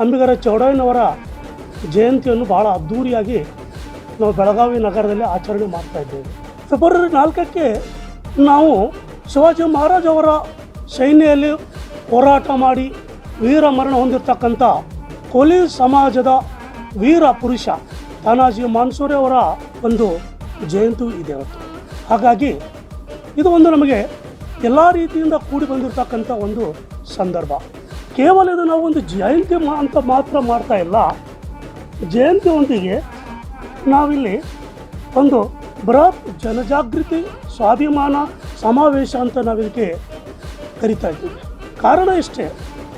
ಅಂಬಿಗರ ಚೌಡಯ್ಯನವರ ಜಯಂತಿಯನ್ನು ಬಹಳ ಅದ್ಧೂರಿಯಾಗಿ ನಾವು ಬೆಳಗಾವಿ ನಗರದಲ್ಲಿ ಆಚರಣೆ ಮಾಡ್ತಾ ಇದ್ದೇವೆ. ಫೆಬ್ರವರಿ ನಾಲ್ಕಕ್ಕೆ ನಾವು ಶಿವಾಜಿ ಮಹಾರಾಜ್ ಅವರ ಸೈನ್ಯದಲ್ಲಿ ಹೋರಾಟ ಮಾಡಿ ವೀರ ಮರಣ ಹೊಂದಿರತಕ್ಕಂಥ ಕೊಲಿ ಸಮಾಜದ ವೀರ ಪುರುಷ ತಾನಾಜಿ ಮಾನ್ಸೂರಿ ಅವರ ಒಂದು ಜಯಂತಿ ಇದೆ ಅವತ್ತು. ಹಾಗಾಗಿ ಇದು ಒಂದು ನಮಗೆ ಎಲ್ಲ ರೀತಿಯಿಂದ ಕೂಡಿ ಬಂದಿರತಕ್ಕಂಥ ಒಂದು ಸಂದರ್ಭ. ಕೇವಲ ಇದು ನಾವು ಒಂದು ಜಯಂತಿ ಅಂತ ಮಾತ್ರ ಮಾಡ್ತಾ ಇಲ್ಲ. ಜಯಂತಿಯೊಂದಿಗೆ ನಾವಿಲ್ಲಿ ಒಂದು ಬೃಹತ್ ಜನಜಾಗೃತಿ, ಸ್ವಾಭಿಮಾನ ಸಮಾವೇಶ ಅಂತ ನಾವಿದಕ್ಕೆ ಕರಿತಾ ಇದ್ದೀವಿ. ಕಾರಣ ಇಷ್ಟೇ,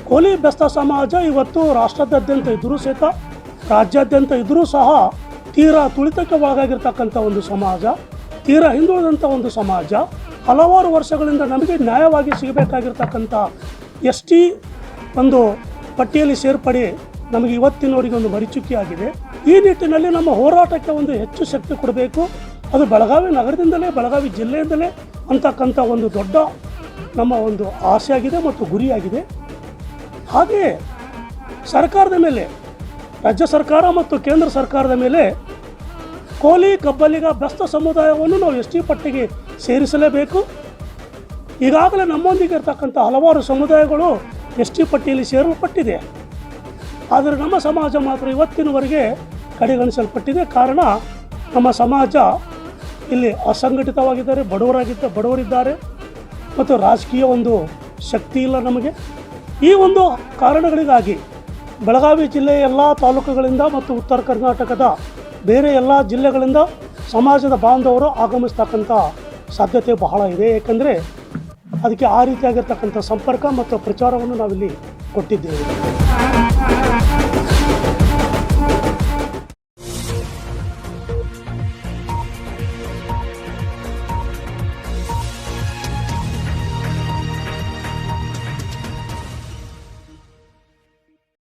ಕೋಲಿ ಬೆಸ್ತ ಸಮಾಜ ಇವತ್ತು ರಾಷ್ಟ್ರದಾದ್ಯಂತ ಇದ್ದರೂ ಸಹಿತ, ರಾಜ್ಯಾದ್ಯಂತ ಇದ್ದರೂ ಸಹ ತೀರಾ ತುಳಿತಕ್ಕೆ ಒಳಗಾಗಿರ್ತಕ್ಕಂಥ ಒಂದು ಸಮಾಜ, ತೀರಾ ಹಿಂದುಳಿದಂಥ ಒಂದು ಸಮಾಜ, ಹಲವಾರು ವರ್ಷಗಳಿಂದ ನಮಗೆ ನ್ಯಾಯವಾಗಿ ಸಿಗಬೇಕಾಗಿರ್ತಕ್ಕಂಥ ಎಸ್ ಟಿ ಒಂದು ಪಟ್ಟಿಯಲ್ಲಿ ಸೇರ್ಪಡೆ ನಮಗೆ ಇವತ್ತಿನವರೆಗೆ ಒಂದು ಮರಿಚುಕ್ಕಿ ಆಗಿದೆ. ಈ ನಿಟ್ಟಿನಲ್ಲಿ ನಮ್ಮ ಹೋರಾಟಕ್ಕೆ ಒಂದು ಹೆಚ್ಚು ಶಕ್ತಿ ಕೊಡಬೇಕು. ಅದು ಬೆಳಗಾವಿ ನಗರದಿಂದಲೇ, ಬೆಳಗಾವಿ ಜಿಲ್ಲೆಯಿಂದಲೇ ಅಂತಕ್ಕಂಥ ಒಂದು ದೊಡ್ಡ ನಮ್ಮ ಒಂದು ಆಸೆಯಾಗಿದೆ ಮತ್ತು ಗುರಿಯಾಗಿದೆ. ಹಾಗೆಯೇ ಸರ್ಕಾರದ ಮೇಲೆ, ರಾಜ್ಯ ಸರ್ಕಾರ ಮತ್ತು ಕೇಂದ್ರ ಸರ್ಕಾರದ ಮೇಲೆ ಕೋಲಿ ಕಬ್ಬಲಿಗ ಬೆಸ್ತ ಸಮುದಾಯವನ್ನು ನಾವು ಎಸ್ ಟಿ ಪಟ್ಟಿಗೆ ಸೇರಿಸಲೇಬೇಕು. ಈಗಾಗಲೇ ನಮ್ಮೊಂದಿಗೆ ಇರ್ತಕ್ಕಂಥ ಹಲವಾರು ಸಮುದಾಯಗಳು ಎಸ್ ಟಿ ಪಟ್ಟಿಯಲ್ಲಿ ಸೇರಲ್ಪಟ್ಟಿದೆ. ಆದರೆ ನಮ್ಮ ಸಮಾಜ ಮಾತ್ರ ಇವತ್ತಿನವರೆಗೆ ಕಡೆಗಣಿಸಲ್ಪಟ್ಟಿದೆ. ಕಾರಣ ನಮ್ಮ ಸಮಾಜ ಇಲ್ಲಿ ಅಸಂಘಟಿತವಾಗಿದ್ದಾರೆ, ಬಡವರಾಗಿದ್ದ, ಬಡವರಿದ್ದಾರೆ. ಮತ್ತು ರಾಜಕೀಯ ಒಂದು ಶಕ್ತಿ ಇಲ್ಲ ನಮಗೆ. ಈ ಒಂದು ಕಾರಣಗಳಿಗಾಗಿ ಬೆಳಗಾವಿ ಜಿಲ್ಲೆಯ ಎಲ್ಲ ತಾಲೂಕುಗಳಿಂದ ಮತ್ತು ಉತ್ತರ ಕರ್ನಾಟಕದ ಬೇರೆ ಎಲ್ಲ ಜಿಲ್ಲೆಗಳಿಂದ ಸಮಾಜದ ಬಾಂಧವರು ಆಗಮಿಸ್ತಕ್ಕಂಥ ಸಾಧ್ಯತೆ ಬಹಳ ಇದೆ. ಏಕೆಂದರೆ ಅದಕ್ಕೆ ಆ ರೀತಿಯಾಗಿರ್ತಕ್ಕಂಥ ಸಂಪರ್ಕ ಮತ್ತು ಪ್ರಚಾರವನ್ನು ನಾವಿಲ್ಲಿ ಕೊಟ್ಟಿದ್ದೇವೆ.